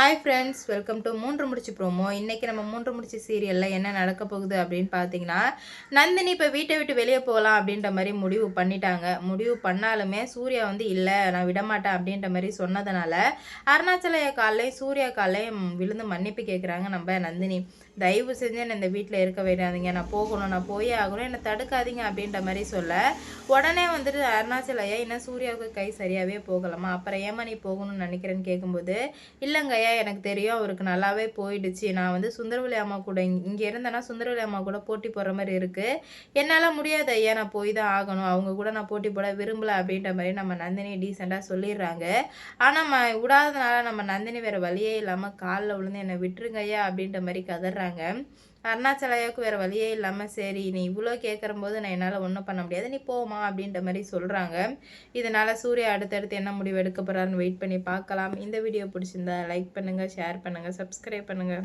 Hi friends welcome to மூன்று முடிச்சு promo இன்றைக்கி நம்ம மூன்று முடிச்சு சீரியலில் என்ன நடக்க போகுது அப்படின்னு பார்த்தீங்கன்னா நந்தினி இப்போ வீட்டை விட்டு வெளியே போகலாம் அப்படின்ற மாதிரி முடிவு பண்ணிட்டாங்க. முடிவு பண்ணாலுமே சூர்யா வந்து இல்லை நான் விடமாட்டேன் அப்படின்ற மாதிரி சொன்னதுனால அருணாச்சலைய காலையும் சூர்யா காலையும் விழுந்து மன்னிப்பு கேட்குறாங்க நம்ம நந்தினி. தயவு செஞ்சு என்னை இந்த வீட்டில் இருக்க விடாதீங்க. நான் போகணும் நான் போயே ஆகணும். என்னை தடுக்காதீங்க அப்படின்ற மாதிரி சொல்ல உடனே வந்துட்டு அருணாச்சலையா என்ன சூர்யாவுக்கு கை சரியாகவே போகலாமா? அப்புறம் ஏமா நீ போகணும்னு நினைக்கிறேன்னு கேட்கும்போது இல்லைங்கய்யா எனக்கு தெரியும் அவருக்கு நல்லாவே போயிடுச்சு. நான் வந்து சுந்தரவலி அம்மா கூட இங்கே இருந்தேன்னா சுந்தரவலி அம்மா கூட போட்டி போடுற மாதிரி இருக்குது என்னால் முடியாது ஐயா நான் போய் தான் ஆகணும். அவங்க கூட நான் போட்டி போட விரும்பல அப்படின்ற மாதிரி நம்ம நந்தினி டீசெண்டாக சொல்லிடுறாங்க. ஆனால் நம்ம விடாதனால நம்ம நந்தினி வேறு வழியே இல்லாமல் காலில் விழுந்து என்னை விட்டுருங்க ஐயா அப்படின்ற மாதிரி கதறாங்க. அருணாச்சலையாவுக்கு வேறு வழியே இல்லாமல் சரி நீ இவ்வளோ கேட்குறம்போது நான் என்னால் ஒன்றும் பண்ண முடியாது நீ போமா அப்படின்ற மாதிரி சொல்கிறாங்க இதனால் சூர்யா அடுத்தடுத்து என்ன முடிவு எடுக்க போகிறாருன்னு வெயிட் பண்ணி பார்க்கலாம். இந்த வீடியோ பிடிச்சிருந்தா லைக் பண்ணுங்கள் ஷேர் பண்ணுங்கள் சப்ஸ்கிரைப் பண்ணுங்கள்